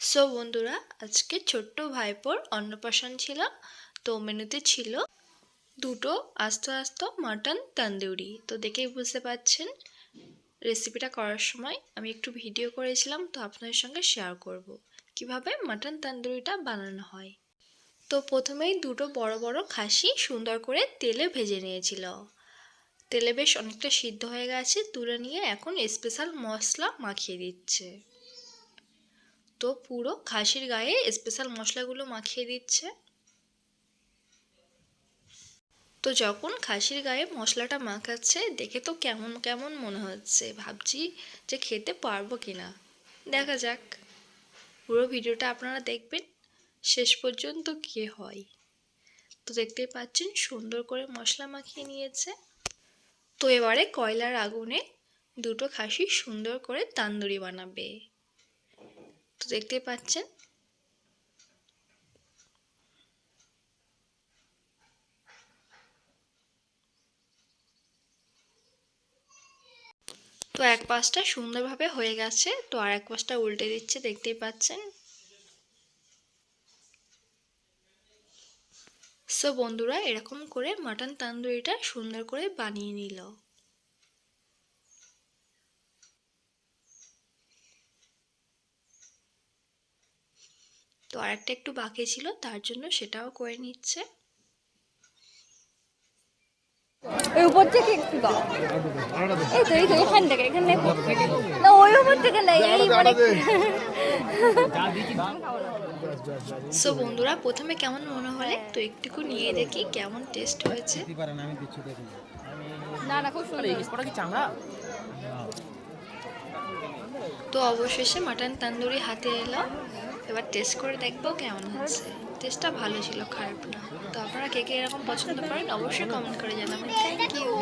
So বন্ধুরা, আজকে ছোট্ট ভাইপোর অন্নপ্রাশন ছিল। তো মেনুতে ছিল দুটো আস্ত আস্ত মাটন তন্দুরি। তো দেখেই বুঝতে পারছেন রেসিপিটা করার সময় আমি একটু ভিডিও করেছিলাম, তো আপনাদের সঙ্গে শেয়ার করব। কীভাবে মাটন তন্দুরিটা বানানো হয়? তো প্রথমেই দুটো বড় বড় খাসি সুন্দর করে তেলে ভেজে নিয়েছিল। তেলে বেশ অনেকটা সিদ্ধ হয়ে গেছে, তুলে নিয়ে এখন স্পেশাল মশলা মাখিয়ে দিচ্ছে। তো পুরো খাসির গায়ে স্পেশাল মশলাগুলো মাখিয়ে দিচ্ছে। তো যখন খাসির গায়ে মশলাটা মাখাচ্ছে, দেখে তো কেমন কেমন মনে হচ্ছে। ভাবছি যে খেতে পারব কি না দেখা যাক। পুরো ভিডিওটা আপনারা দেখবেন। শেষ পর্যন্ত কে হয়। তো দেখতেই পাচ্ছেন, সুন্দর করে মশলা মাখিয়ে নিয়েছে। তো এবারে কয়লার আগুনে দুটো খাসি সুন্দর করে তান্দুরি বানাবে। তো দেখতেই পাচ্ছেন। তো এক পাশটা সুন্দরভাবে হয়ে গেছে, তো আর এক পাশটা উল্টে দিচ্ছে, দেখতেই পাচ্ছেন। সো বন্ধুরা, এরকম করে মাটন তান্দুরিটা সুন্দর করে বানিয়ে নিল। তো আর একটা একটু বাকি ছিল তার জন্য সেটাও করে নিচ্ছে। ওই উপর থেকে একটু দাও। এই তো এই তো এখান থেকে এখানে না ওই উপর থেকে না এই মানে সো বন্ধুরা প্রথমে কেমন মনে হলে তো একটুকু নিয়ে দেখি কেমন টেস্ট হয়েছে। না। না খুব সুন্দর। কি চামড়া? তো অবশেষে মাটন তান্দুরি হাতে এলো। এবার টেস্ট করে দেখব কেমন হচ্ছে। টেস্টটা ভালো ছিল, খারাপ না। তো আপনারা কে কে এরকম পছন্দ করেন, অবশ্যই কমেন্ট করে জানাবেন। Thank you